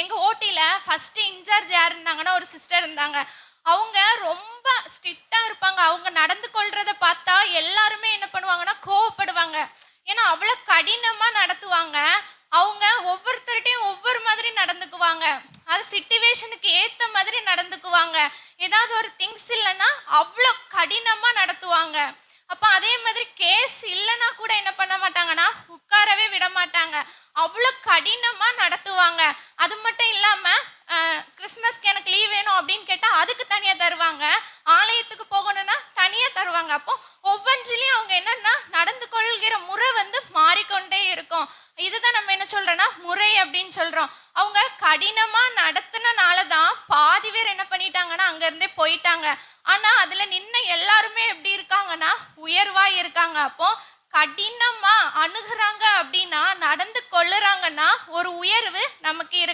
எங்க ஓட்டில first incharge யார் இருந்தாங்கன்னா ஒரு சிஸ்டர் இருந்தாங்க. அவங்க ரொம்ப ஸ்ட்ரிக்டா இருப்பாங்க. அவங்க நடந்து கொள்றத பார்த்தா எல்லாருமே என்ன பண்ணுவாங்கன்னா கோவப்படுவாங்க. ஏன்னா அவ்வளோ கடினமா நடத்துவாங்க. அவங்க ஒவ்வொருத்தர்கிட்டையும் ஒவ்வொரு மாதிரி நடந்துக்குவாங்க. அது சிச்சுவேஷனுக்கு ஏத்த மாதிரி நடந்துக்குவாங்க. ஏதாவது ஒரு திங்ஸ் இல்லைன்னா அவ்வளோ கடினமா நடத்துவாங்க. அப்ப அதே மாதிரி கேஸ் இல்லைன்னா அவ்வளோ கடினமாக நடத்துவாங்க. அது மட்டும் இல்லாமல் கிறிஸ்மஸ்க்கு எனக்கு லீவ் வேணும் அப்படின்னு கேட்டால் அதுக்கு தனியாக தருவாங்க. ஆலயத்துக்கு போகணும்னா தனியாக தருவாங்க. அப்போ ஒவ்வொன்றிலையும் அவங்க என்னன்னா நடந்து கொள்கிற முறை வந்து மாறிக்கொண்டே இருக்கும். இதுதான் நம்ம என்ன சொல்கிறோன்னா முறை அப்படின்னு சொல்கிறோம் அவங்க கடினமாக நடத்துனனால தான் பாதி பேர் என்ன பண்ணிட்டாங்கன்னா அங்கேருந்தே போயிட்டாங்க. ஆனால் அதில் நின்று எல்லாருமே எப்படி இருக்காங்கன்னா உயர்வாக இருக்காங்க. அப்போ கடினமாக அணுகிறாங்க அப்படின்னு உயர்வு நமக்கு இருக்கு.